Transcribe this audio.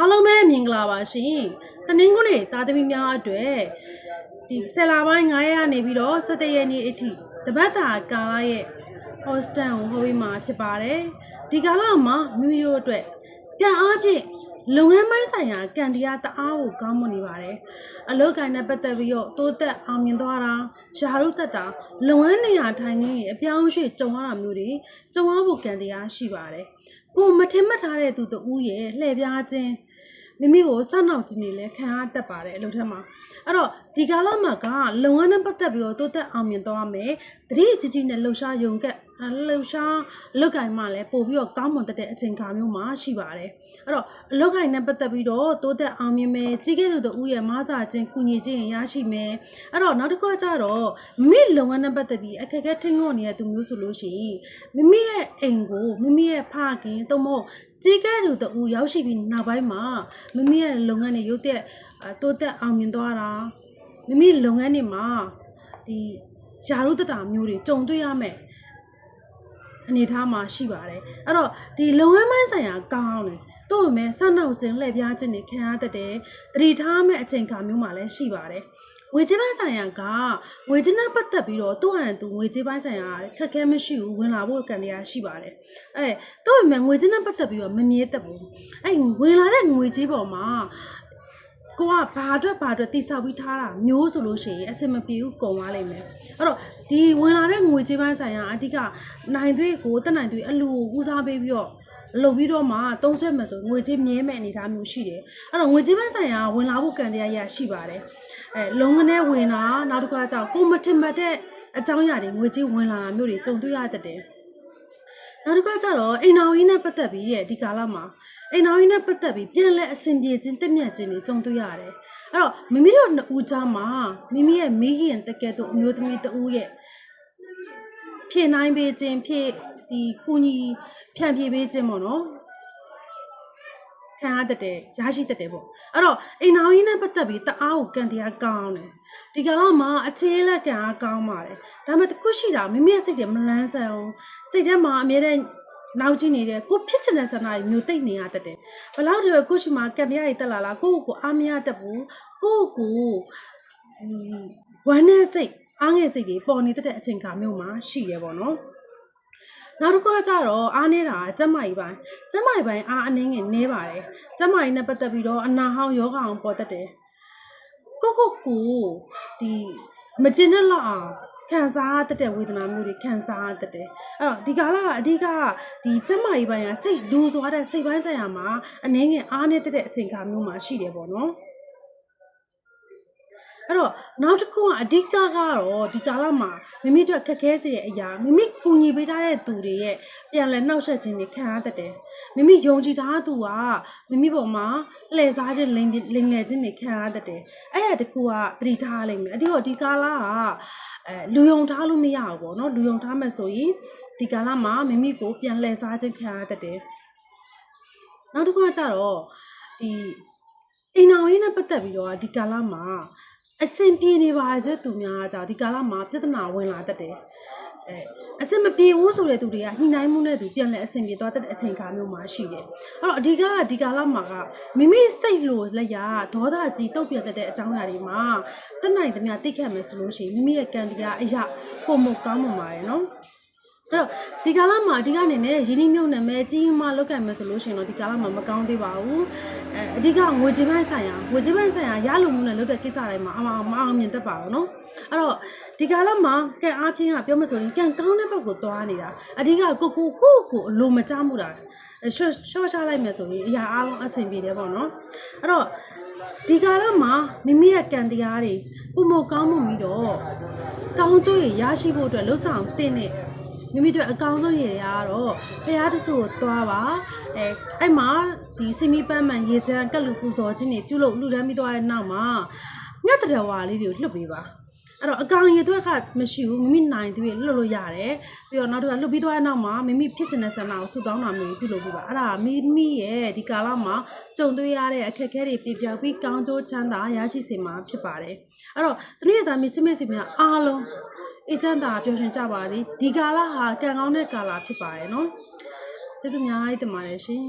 အားလုံးပဲမင်္ဂလာပါရှင်တနင်္ဂနွေသားသမီးများအတွက်ဒီဆယ်လာပိုင်း9ရက်နေပြီးတော့17ရက်နေ့အထိတပတ်တာကာလရဲ့ hostel ကိုဟောပြီးမှာဖြစ်ပါတယ်ဒီကာလမှာမိမိတို့အတွက်ကံအားဖြင့်လုပ်ငန်းပိုင်းဆိုင်ရာကံတရားတအားကိုကောင်းမွန်နေပါတယ်အလုပ်ကိုင်းနဲ့ပတ်သက်ပြီးတော့တိုးတက်အောင်မြင်သွားတာယာရုတက်တာလုပ်ငန်းနေရာထိုင်ခင်းရဲ့အပြောင်းအရွှေ့ကြုံရတာမျိုးတွေကြုံရဖို့ကံတရားရှိပါတယ်ကိုမထင်မှတ်ထားတဲ့သူတူရဲ့လှည့်ပြားခြင်း မိမိကိုစောင့်နောက်ကြည့်နေလဲခံရတတ်ပါတယ်အလုပ်ထက်မှာအဲ့တော့ဒီကာလမှာကလုံငန်းနဲ့ပတ်သက်ပြီးတော့တိုးတက်အောင်မြင်သွားမယ်တတိကြီးကြီးနဲ့လှူရှားယုံကက် လှူရှားလုတ်ကင်မှလည်းပို့ပြီးတော့ကောင်းမွန်တတ်တဲ့အချိန်ခါမျိုးမှာရှိပါတယ်အဲ့တော့အလုတ်ကင်နဲ့ပတ်သက်ပြီးတော့တိုးတက်အောင်မြင်မယ်ကြီးခဲ့သူတို့ရဲ့မဆာချင်းကုညီချင်းရရှိမယ်အဲ့တော့နောက်တစ်ခုကကြတော့မိလုံငန်းနဲ့ပတ်သက်ပြီးအခက်အခဲထင်ငေါ့နေတဲ့သူမျိုးဆိုလို့ရှိရင်မိမိရဲ့အိမ်ကိုမိမိရဲ့ဖခင်သို့မဟုတ်ကြီးကဲသူတူရောက်ရှိပြီးနောက်ပိုင်းမှာမိမိရဲ့လုပ်ငန်းတွေရုတ်တက်အာတိုးတက်အောင်မြင်သွားတာမိမိလုပ်ငန်းတွေမှာဒီယာရုတတာမျိုးတွေကြုံတွေ့ရမယ် အနေအထားမှာရှိပါတယ်အဲ့တော့ဒီလုပ်ငန်းပိုင်းဆိုင်ရာကောင်းတယ်တို့ပေမဲ့စနောက်ခြင်းလှည့်ပြားခြင်းတွေခံရတတ်တယ်တတိထားမဲ့အချိန်ခါမျိုးမှာလည်းရှိပါတယ်ငွေကြေးပိုင်းဆိုင်ရာကငွေကြေးနဲ့ပတ်သက်ပြီးတော့သူ့အရန်သူငွေကြေးပိုင်းဆိုင်ရာခက်ခဲမရှိဘူးဝင်လာဖို့ကံတရားရှိပါတယ်အဲတော့ပေမဲ့ငွေကြေးနဲ့ပတ်သက်ပြီးတော့မမြဲတတ်ဘူးအဲဝင်လာတဲ့ငွေကြေးပေါ်မှာ ကိုကဘာအတွက်ဘာအတွက်တိဆောက်ပြီးထားတာမျိုးဆိုလို့ရှိရင်အဆင်မပြေဘူးကုန်သွားလိမ့်မယ်အဲ့တော့ဒီဝင်လာတဲ့ငွေကြေးပိုင်းဆိုင်ရာအဓိကနိုင်သွေးကိုတက်နိုင်သွေးအလူကိုဦးစားပေးပြီးတော့လုပ်ပြီးတော့မှတုံးဆွဲမယ်ဆိုငွေကြေးမြဲမဲ့အနေအထားမျိုးရှိတယ်အဲ့တော့ငွေကြေးပိုင်းဆိုင်ရာဝင်လာဖို့ကံတရားရရှိပါတယ်အဲလုံငနဲ့ဝင်လာနောက်တစ်ခါကျတော့ကိုမထင်မှတ်တဲ့အကြောင်းအရာတွေငွေကြေးဝင်လာတာမျိုးတွေကြုံတွေ့ရတတ်တယ်နောက်တစ်ခါကျတော့အိမ်တော်ကြီးနဲ့ပတ်သက်ပြီးရဲ့ဒီကာလမှာ အိမ်တော်ကြီးနဲ့ပတ်သက်ပြီးပြန်လဲအဆင်ပြေခြင်းတက်မြတ်ခြင်းတွေကြုံတွေ့ရတယ်အဲ့တော့မိမိတို့နှစ်ဦးကြားမှာမိမိရဲ့မိခင်တကယ်တော့အမျိုးသမီးတဦးရဲ့ဖြည့်နိုင်ပေးခြင်းဖြည့်ဒီကုညီဖြန့်ဖြည့်ပေးခြင်းပေါ့နော်ခံရတတ်တယ်ရရှိတတ်တယ်ပေါ့အဲ့တော့အိမ်နာကြီးနဲ့ပတ်သက်ပြီးတအားကိုကန်တရားကောင်းတယ်ဒီကလာမှာအခြေလက်ကံအားကောင်းပါတယ်ဒါပေမဲ့တခုရှိတာမိမိရဲ့စိတ်တွေမလန်းဆန်အောင်စိတ်ထဲမှာအမြဲတမ်း နောက်ကျင်နေတဲ့ကိုဖြစ်ချင်တဲ့ဆန္ဒတွေမျိုးသိမ့်နေရတတ်တယ်ဘလောက်တည်းပဲကိုရှိမှာကံတရားတွေတက်လာလားကိုယ့်ကိုယ်ကိုအားမရတတ်ဘူးကိုယ့်ကိုယ်ဝမ်းနဲ့စိတ်အားငယ်စိတ်တွေပေါ်နေတဲ့အချိန်ခါမျိုးမှာရှိရပေါ့နော်နောက်တစ်ခုကကြတော့အားနေတာကကျက်မကြီးပိုင်းကျက်မကြီးပိုင်းအားအနှင်းငယ်နဲပါတယ်ကျက်မကြီးနဲ့ပတ်သက်ပြီးတော့အနာဟောင်းယောဂအောင်ပေါ်တတ်တယ်ကိုကိုကိုဒီမကျင်တဲ့လောက်အောင် ခံစားရတတ်တဲ့ဝေဒနာမျိုးတွေခံစားရတတ်တယ်အဲ့တော့ဒီကာလကအဓိကဒီကျက်မကြီးပိုင်းကစိတ်လူသွားတဲ့စိတ်ပိုင်းဆိုင်ရာမှာအနှင်းငယ်အားနေတဲ့အချိန်ခါမျိုးမှာရှိတယ်ပေါ့နော် အဲ့တော့နောက်တစ်ခုကအဓိကကတော့ဒီကာလမှာမိမိတို့ခက်ခဲစေတဲ့အရာမိမိကူညီပေးထားတဲ့သူတွေရဲ့ပြန်လဲနှောက်ယှက်ခြင်းတွေခံရတတ်တယ်မိမိယုံကြည်ထားသူကမိမိပေါ်မှာလှည့်စားခြင်းလိမ်လိမ်လည်ခြင်းတွေခံရတတ်တယ်အဲ့ဒါတခုကသတိထားလိုက်မယ်အဓိကဒီကာလကအဲလူယုံထားလို့မရဘူးပေါ့နော်လူယုံထားမှဆိုရင်ဒီကာလမှာမိမိကိုပြန်လှည့်စားခြင်းခံရတတ်တယ်နောက်တစ်ခုကကြတော့ဒီအိမ်အောင်ရေးနဲ့ပတ်သက်ပြီးတော့ဒီကာလမှာ အဆင်ပြေနေပါရဲ့သူများကကြောင့်ဒီကာလမှာပြဿနာဝင်လာတတ်တယ်အဲအဆင်မပြေဘူးဆိုတဲ့သူတွေကညှိနှိုင်းမှုနဲ့သူပြန်လဲအဆင်ပြေသွားတတ်တဲ့အချိန်ခါမျိုးမှာရှိတယ်အဲ့တော့အဓိကကဒီကာလမှာကမိမိစိတ်လိုလက်ရဒေါသကြီးတုတ်ပြတ်တတ်တဲ့အကြောင်းအရာတွေမှာတက်နိုင်သမျှတိတ်ခတ်မယ်ဆိုလို့ရှိရင်မိမိရဲ့ကံတရားအရာပုံမကောင်းမှမှာရယ်နော် အဲ့တော့ဒီကာလမှာအဓိကနေနဲ့ရင်းနှီးမြှုပ်နှံမဲ့ကြီးမှလောက်ကံမဲ့ဆိုလို့ရှိရင်တော့ဒီကာလမှာမကောင်းသေးပါဘူးအဲအဓိကငွေကြေးပိုင်းဆိုင်ရာငွေကြေးပိုင်းဆိုင်ရာရလို့မှုနဲ့လုပ်တဲ့ကိစ္စတိုင်းမှာအမှန်မအောင်မြင်တတ်ပါဘူးနော်အဲ့တော့ဒီကာလမှာကံအားဖြင့်ကပြောမှဆိုရင်ကံကောင်းတဲ့ဘက်ကိုသွားနေတာအဓိကကိုကိုကိုကိုအလိုမချမှုတာရှော့ရှော့ချလိုက်မယ်ဆိုရင်အရာအားလုံးအဆင်ပြေတယ်ပေါ့နော်အဲ့တော့ဒီကာလမှာမိမိရဲ့ကံတရားတွေပုံမကောင်းမှုပြီးတော့ကောင်းကျိုးရရရှိဖို့အတွက်လှုပ်ဆောင်တဲ့ မိမိတို့အကောင်းဆုံးရည်တွေကတော့ဖះတဆူကိုသွားပါအဲအဲ့မှာဒီစင်မီပန်းမှန်ရေချမ်းကက်လူပူဇော်ခြင်းတွေပြုလုပ်လူတန်းပြီးသွားတဲ့နောက်မှာမြတ်တရဝါလေးတွေကိုလှုပ်ပေးပါအဲ့တော့အကောင်ရည်သွက်ကမရှိဘူးမိမိနိုင်သူတွေလှုပ်လို့ရတယ်ပြီးတော့နောက်တစ်ခါလှုပ်ပြီးသွားတဲ့နောက်မှာမိမိဖြစ်ချင်တဲ့ဆန္ဒကိုဆုတောင်းတာမျိုးပြုလုပ်ပေးပါအဲ့ဒါမိမိရဲ့ဒီကာလမှာကြုံတွေ့ရတဲ့အခက်အခဲတွေပြပြောက်ပြီးကောင်းကျိုးချမ်းသာရရှိစေမှာဖြစ်ပါတယ်အဲ့တော့တနည်းသားမိချစ်မိတ်ဆွေများအားလုံး အေးချမ်းသာပျော်ရွှင်ကြပါသည်ဒီကာလဟာကံကောင်းတဲ့ကာလဖြစ်ပါရဲ့နော်ကျေးဇူးအများကြီးတင်ပါတယ်ရှင်